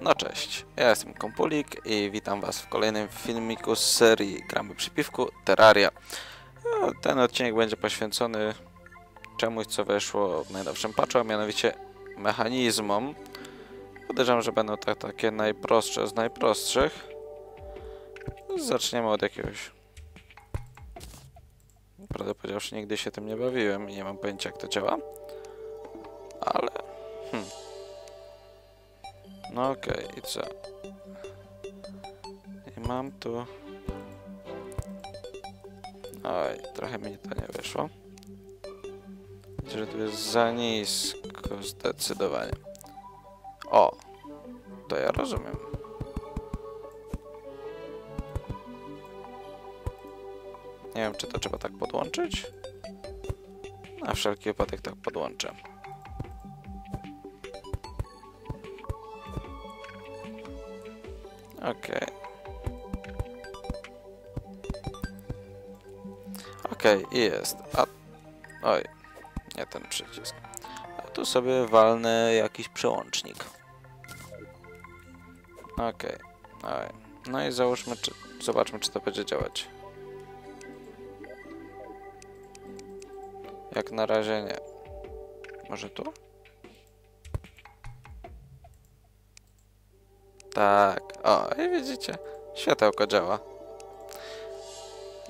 No cześć, ja jestem Kompulik i witam was w kolejnym filmiku z serii Gramy przy piwku Terraria. No, Ten odcinek będzie poświęcony czemuś, co weszło w najnowszym patchu, a mianowicie mechanizmom. Podejrzewam, że będą to takie najprostsze z najprostszych. Zaczniemy od jakiegoś... Prawdę powiedziawszy, nigdy się tym nie bawiłem i nie mam pojęcia, jak to działa. Ale... Hmm. No okej, i co? I mam tu... Oj, trochę mi to nie wyszło. Widzę, że tu jest za nisko zdecydowanie. O! To ja rozumiem. Nie wiem, czy to trzeba tak podłączyć. Na wszelki wypadek tak podłączę. Okej. Okej, i jest. A... Oj, nie ten przycisk. A tu sobie walnę jakiś przełącznik. Okej. Oj. No i załóżmy, czy... Zobaczmy, czy to będzie działać. Jak na razie nie. Może tu? Tak. O, i widzicie. Światełko działa.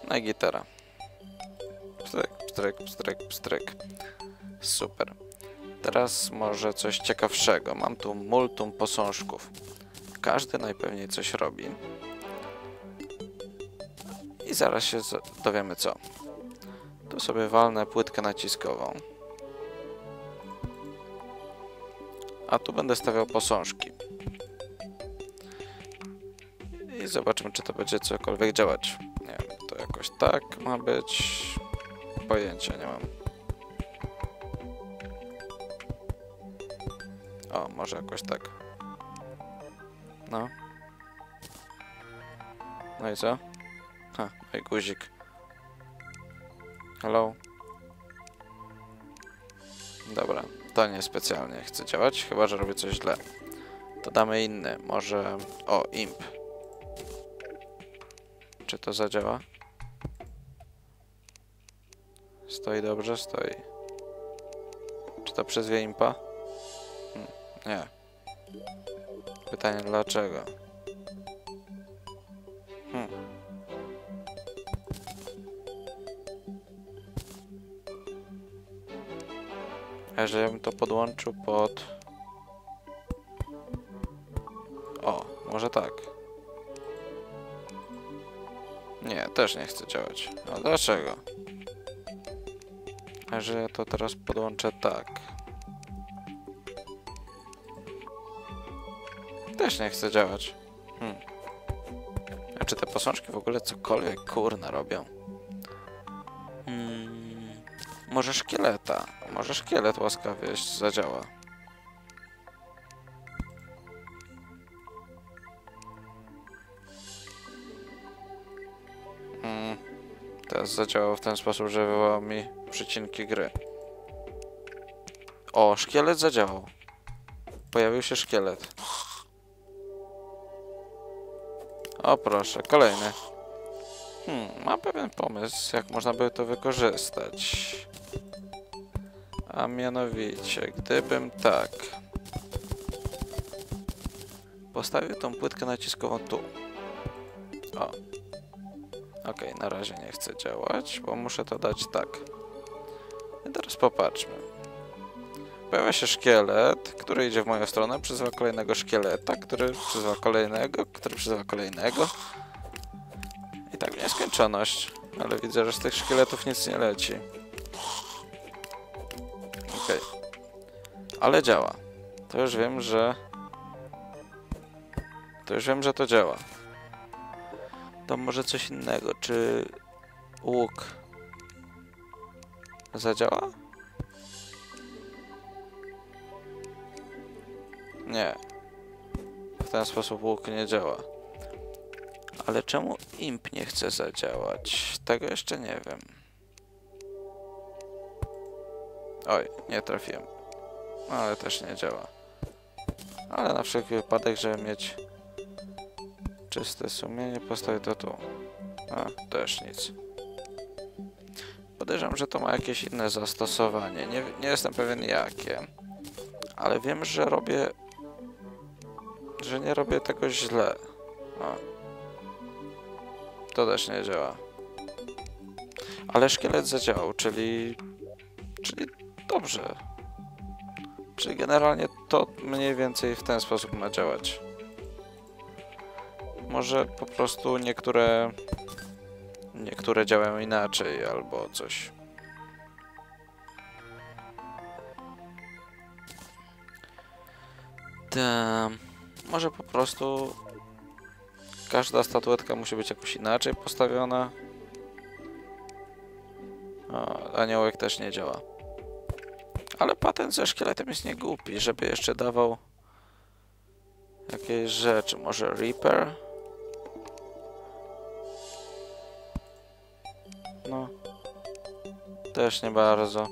No i gitara. Pstryk, pstryk, pstryk, pstryk. Super. Teraz może coś ciekawszego. Mam tu multum posążków. Każdy najpewniej coś robi. I zaraz się dowiemy co. Tu sobie walnę płytkę naciskową. A tu będę stawiał posążki. I zobaczymy, czy to będzie cokolwiek działać. Nie wiem, to jakoś tak ma być. Pojęcia nie mam. O, może jakoś tak. No. No i co? Ha, no i guzik. Hello? Dobra, to nie specjalnie chce działać, chyba że robię coś źle. To damy inny, może... O, imp. Czy to zadziała? Stoi dobrze? Stoi. Czy to przyzwie impa? Hmm, nie. Pytanie dlaczego? Hmm. A jeżeli bym to podłączył pod... O, może tak. Nie, też nie chce działać. A dlaczego? A że ja to teraz podłączę tak. Też nie chce działać. Hmm. A czy te posążki w ogóle cokolwiek kurna robią? Hmm. Może szkieleta. Może szkielet łaskawie zadziała. Zadziałało w ten sposób, że wywołał mi przecinki gry. O, szkielet zadziałał. Pojawił się szkielet. O proszę, kolejny. Hmm, mam pewien pomysł, jak można by to wykorzystać. A mianowicie, gdybym tak... Postawił tą płytkę naciskową tu. O, Okej, na razie nie chce działać, bo muszę to dać tak. I teraz popatrzmy. Pojawia się szkielet, który idzie w moją stronę, przyzywa kolejnego szkieleta, który przyzywa kolejnego, który przyzywa kolejnego. I tak nieskończoność. Ale widzę, że z tych szkieletów nic nie leci. Okej. Ale działa. To już wiem, że... To już wiem, że to działa. To może coś innego, czy łuk zadziała? Nie. W ten sposób łuk nie działa. Ale czemu imp nie chce zadziałać? Tego jeszcze nie wiem. Oj, nie trafiłem. Ale też nie działa. Ale na wszelki wypadek, żeby mieć czyste sumienie, postawię to tu. A, też nic. Podejrzewam, że to ma jakieś inne zastosowanie. Nie, nie jestem pewien jakie. Ale wiem, że robię... Że nie robię tego źle. A. To też nie działa. Ale szkielet zadziałał, czyli... Czyli dobrze. Czyli generalnie to mniej więcej w ten sposób ma działać. Może po prostu niektóre... Niektóre działają inaczej albo coś. Te... Może po prostu każda statuetka musi być jakoś inaczej postawiona. O, aniołek też nie działa. Ale patent ze szkieletem jest niegłupi, żeby jeszcze dawał jakieś rzeczy. Może Reaper? No. Też nie bardzo.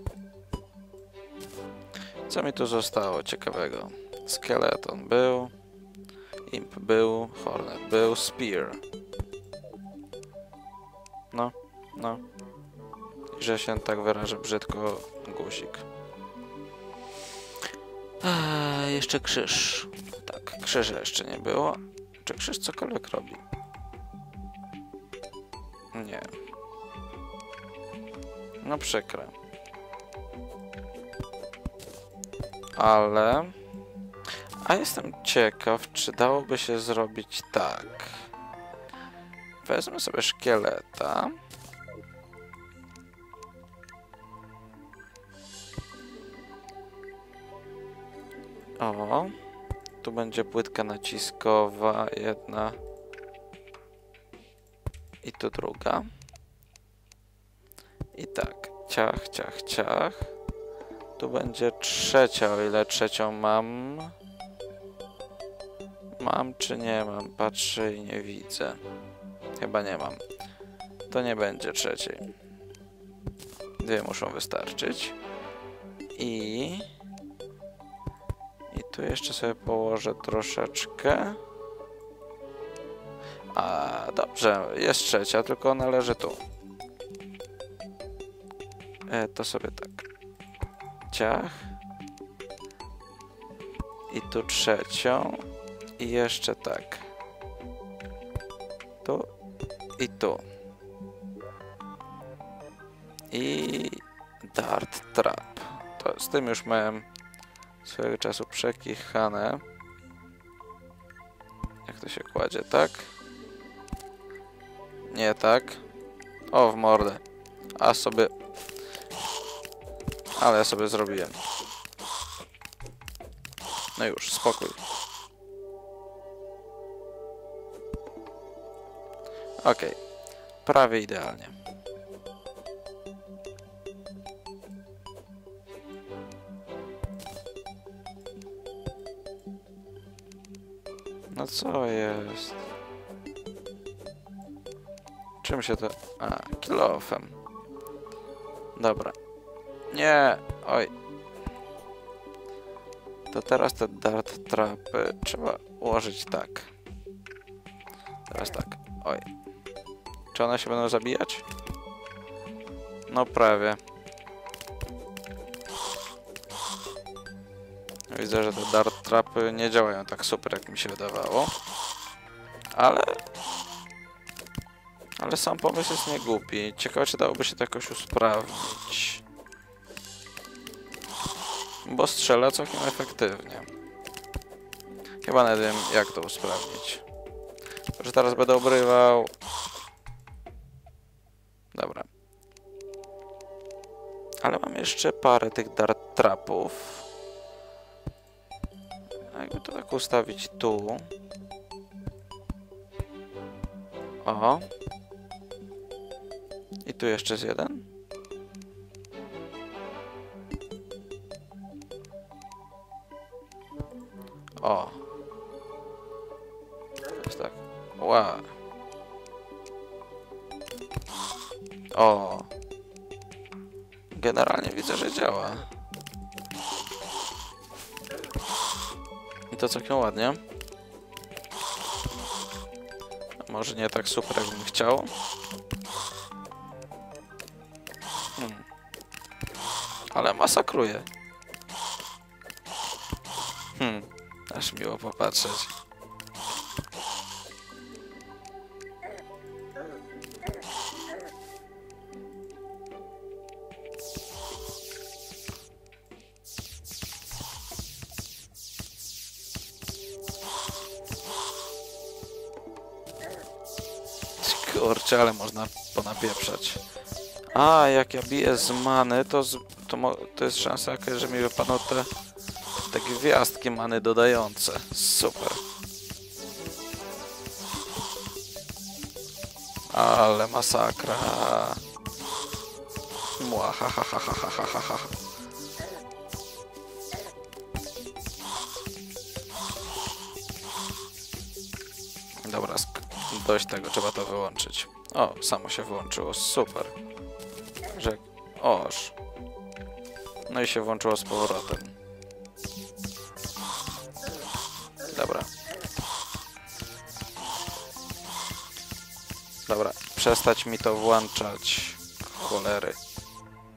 Co mi tu zostało ciekawego? Skeleton był. Imp był. Hornet był. Spear. No, no. Że się tak wyrażę brzydko, guzik. Eee, jeszcze krzyż. Tak, krzyża jeszcze nie było. Czy krzyż cokolwiek robi? Nie. No przykre. Ale... A jestem ciekaw, czy dałoby się zrobić tak. Wezmę sobie szkieleta. O, tu będzie płytka naciskowa, jedna. I tu druga. I tak, ciach, ciach, ciach. Tu będzie trzecia, o ile trzecią mam. Mam czy nie mam? Patrzę i nie widzę. Chyba nie mam. To nie będzie trzeciej. Dwie muszą wystarczyć. I... I tu jeszcze sobie położę troszeczkę. A, dobrze, jest trzecia, tylko ona leży tu. E, to sobie tak. Ciach. I tu trzecią. I jeszcze tak. Tu i tu. I Dart Trap. To z tym już miałem swojego czasu przekichane. Jak to się kładzie, tak? Nie tak. O, w mordę. A sobie... Ale ja sobie zrobiłem. No już, spokój. Okej. Prawie idealnie. No co jest? Czym się to... A, kilofem. Dobra. Nie! Oj. To teraz te dart trapy trzeba ułożyć tak. Teraz tak. Oj. Czy one się będą zabijać? No prawie. Widzę, że te dart trapy nie działają tak super, jak mi się wydawało. Ale... Ale sam pomysł jest niegłupi. Ciekawe, czy dałoby się to jakoś usprawnić. Bo strzela całkiem efektywnie. Chyba nawet wiem, jak to usprawnić. Że teraz będę obrywał. Dobra. Ale mam jeszcze parę tych dart trapów. A jakby to tak ustawić tu. O. I tu jeszcze jest jeden. Ła. O. Generalnie widzę, że działa. to całkiem ładnie. Może nie tak super, jakbym chciał. Hmm. Ale masakruje. Hmm. Aż miło popatrzeć. na, ponapieprzać. A, jak ja biję z many, to, z, to, to jest szansa że mi wypadną te, te gwiazdki many dodające. Super. Ale masakra. Mła, ha, ha, ha, ha, ha, ha, ha. Dobra, dość tego, trzeba to wyłączyć. O, samo się wyłączyło, super. Że... Oż. No i się włączyło z powrotem. Dobra. Dobra, przestać mi to włączać. Cholery.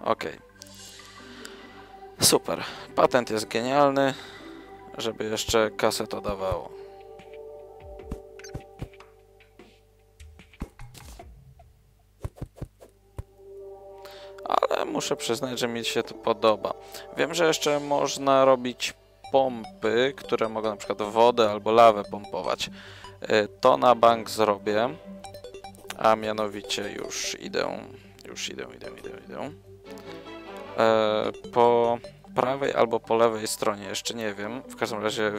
Okej. Super. Patent jest genialny, żeby jeszcze kasę to dawało. Muszę przyznać, że mi się to podoba. Wiem, że jeszcze można robić pompy, które mogą na przykład wodę albo lawę pompować. Y, To na bank zrobię, a mianowicie już idę, już idę, idę, idę, idę. E, Po prawej albo po lewej stronie, jeszcze nie wiem, w każdym razie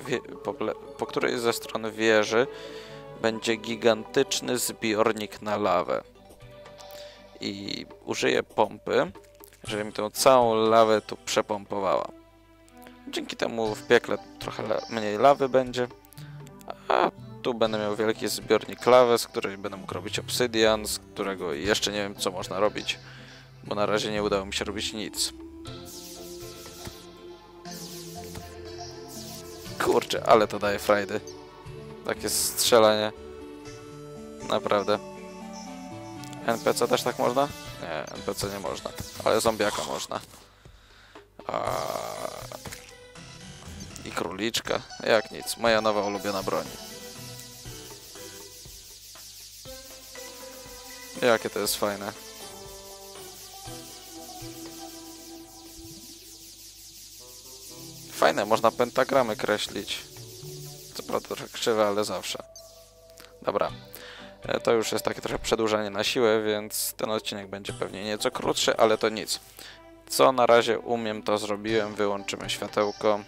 po, po której ze stron wieży będzie gigantyczny zbiornik na lawę i użyję pompy, żeby mi tą całą lawę tu przepompowała. Dzięki temu w piekle trochę mniej lawy będzie, a tu będę miał wielki zbiornik lawy, z której będę mógł robić obsydian, z którego jeszcze nie wiem co można robić, bo na razie nie udało mi się robić nic. Kurczę, ale to daje frajdy. Takie strzelanie. Naprawdę. NPC też tak można? Nie, NPC nie można. Ale zombiaka można. A... I króliczka. Jak nic. Moja nowa ulubiona broń. Jakie to jest fajne. Fajne, można pentagramy kreślić. Co prawda trochę krzywe, ale zawsze. Dobra. E, To już jest takie trochę przedłużenie na siłę, więc ten odcinek będzie pewnie nieco krótszy, ale to nic. Co na razie umiem, to zrobiłem. Wyłączymy światełko.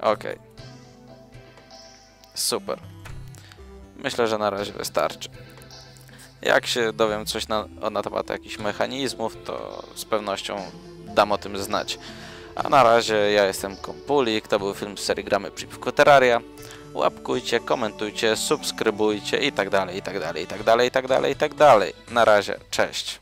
Ok. Super. Myślę, że na razie wystarczy. Jak się dowiem coś na, na temat jakichś mechanizmów, to z pewnością dam o tym znać. A na razie ja jestem Kompulik, to był film z serii Gramy przeciwko Terraria łapkujcie, komentujcie, subskrybujcie itd., itd., itd., itd., itd. Na razie, cześć.